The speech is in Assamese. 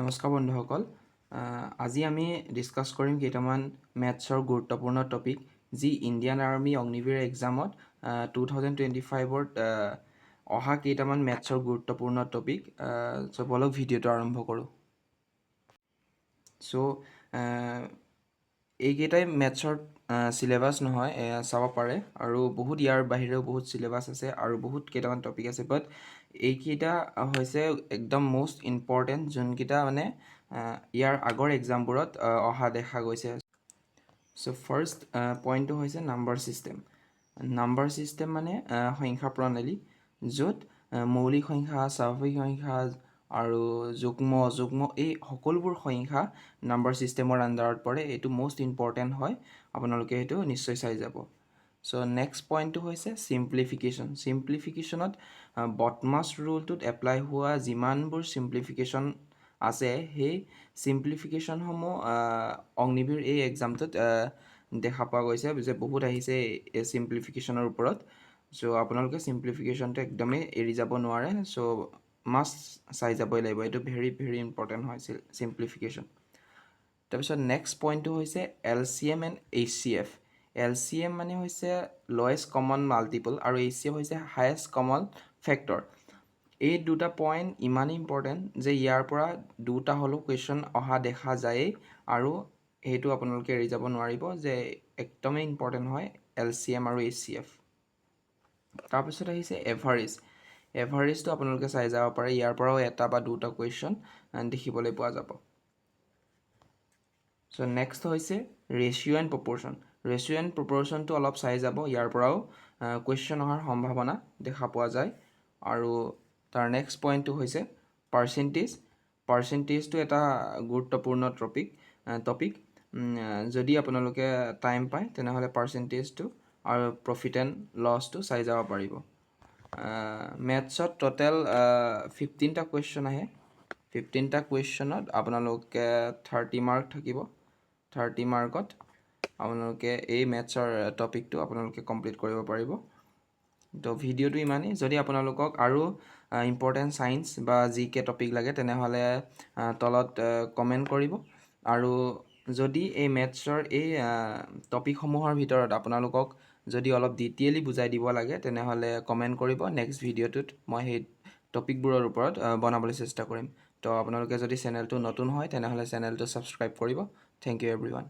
নমস্কাৰ বন্ধুসকল আজি আমি ডিছকাছ কৰিম কেইটামান মেথছৰ গুৰুত্বপূৰ্ণ টপিক যি ইণ্ডিয়ান আৰ্মি অগ্নিবীৰ এক্সামত টু থাউজেণ্ড টুৱেণ্টি ফাইভত অহা কেইটামান মেথছৰ গুৰুত্বপূৰ্ণ টপিক চ' বলক ভিডিঅ'টো আৰম্ভ কৰোঁ। চ' এইকেইটাই মেথছৰ চিলেবাছ নহয় চাব পাৰে। আৰু বহুত ইয়াৰ বাহিৰেও বহুত চিলেবাছ আছে আৰু বহুত কেইটামান টপিক আছে বাট এইকেইটা হৈছে একদম মষ্ট ইম্পৰ্টেণ্ট যোনকেইটা মানে ইয়াৰ আগৰ এক্সামবোৰত অহা দেখা গৈছে। চ' ফাৰ্ষ্ট পইণ্টটো হৈছে নাম্বাৰ ছিষ্টেম নাম্বাৰ ছিষ্টেম মানে সংখ্যা প্ৰণালী য'ত মৌলিক সংখ্যা স্বাভাৱিক সংখ্যা আৰু যুগ্ম অযুগ্ম এই সকলোবোৰ সংখ্যা নাম্বাৰ ছিষ্টেমৰ আণ্ডাৰত পৰে এইটো মষ্ট ইম্পৰ্টেণ্ট হয় আপোনালোকে সেইটো নিশ্চয় চাই যাব। চ' নেক্সট পইণ্টটো হৈছে চিম্প্লিফিকেশ্যন চিম্প্লিফিকেশ্যনত বটমাছ ৰুলটোত এপ্লাই হোৱা যিমানবোৰ চিম্প্লিফিকেশ্যন আছে সেই চিম্প্লিফিকেশ্যনসমূহ অগ্নিবীৰ এই এক্সামটোত দেখা পোৱা গৈছে যে বহুত আহিছে এই চিম্প্লিফিকেশ্যনৰ ওপৰত। চ' আপোনালোকে চিম্প্লিফিকেশ্যনটো একদমেই এৰি যাব নোৱাৰে। চ' মাষ্ট চাই যাবই লাগিব। এইটো ভেৰি ভেৰি ইম্পৰ্টেণ্ট হয় চিম্প্লিফিকেশ্যন তাৰপিছত নেক্সট পইণ্টটো হৈছে L C M and H C F L C M মানে হৈছে লয়েষ্ট কমন মাল্টিপল আৰু এইচ চি এফ হৈছে হায়েষ্ট কমন ফেক্টৰ এই দুটা পইণ্ট ইমানেই ইম্পৰ্টেণ্ট যে ইয়াৰ পৰা দুটা হ'লেও কুৱেশ্যন অহা দেখা যায়েই আৰু সেইটো আপোনালোকে এৰি যাব নোৱাৰিব যে একদমেই ইম্পৰ্টেণ্ট হয় এল চি এম আৰু এইচ চি এফ তাৰপিছত আহিছে এভাৰেজ এভাৰেজটো আপোনালোকে চাই যাব পাৰে। ইয়াৰ পৰাও এটা বা দুটা কুৱেশ্যন দেখিবলৈ পোৱা যাব। চ' নেক্সট হৈছে ratio' and proportion ratio' and প্ৰপ'ৰ্শ্যনটো অলপ চাই যাব। ইয়াৰ পৰাও কুৱেশ্যন অহাৰ সম্ভাৱনা দেখা পোৱা যায়। আৰু তাৰ নেক্সট পইণ্টটো হৈছে পাৰ্চেণ্টেজ পাৰ্চেণ্টেজটো এটা গুৰুত্বপূৰ্ণ টপিক টপিক যদি আপোনালোকে টাইম পায়, তেনেহ'লে পাৰ্চেণ্টেজটো আৰু প্ৰফিট এণ্ড লছটো চাই যাব পাৰিব। মেথছত টোটেল ফিফটিনটা কুৱেশ্যন আহে। ফিফটিনটা কুৱেশ্যনত আপোনালোকে থাৰ্টি মাৰ্ক থাকিব। থাৰ্টি মাৰ্কত আপোনালোকে এই মেথছৰ টপিকটো আপোনালোকে কমপ্লিট কৰিব পাৰিব। তো ভিডিঅ'টো ইমানেই। যদি আপোনালোকক আৰু ইম্পৰ্টেণ্ট ছাইন্স বা জি কে টপিক লাগে, তেনেহ'লে তলত কমেণ্ট কৰিব। আৰু যদি এই মেথছৰ এই টপিকসমূহৰ ভিতৰত আপোনালোকক যদি অলপ ডিটেইলি বুজাই দিব লাগে তেনেহ'লে কমেণ্ট কৰিব। নেক্সট ভিডিঅ'টোত মই সেই টপিকবোৰৰ ওপৰত বনাবলৈ চেষ্টা কৰিম। তো আপোনালোকে যদি চেনেলটো নতুন হয় তেনেহ'লে চেনেলটো ছাবস্ক্ৰাইব কৰিব। Thank you everyone.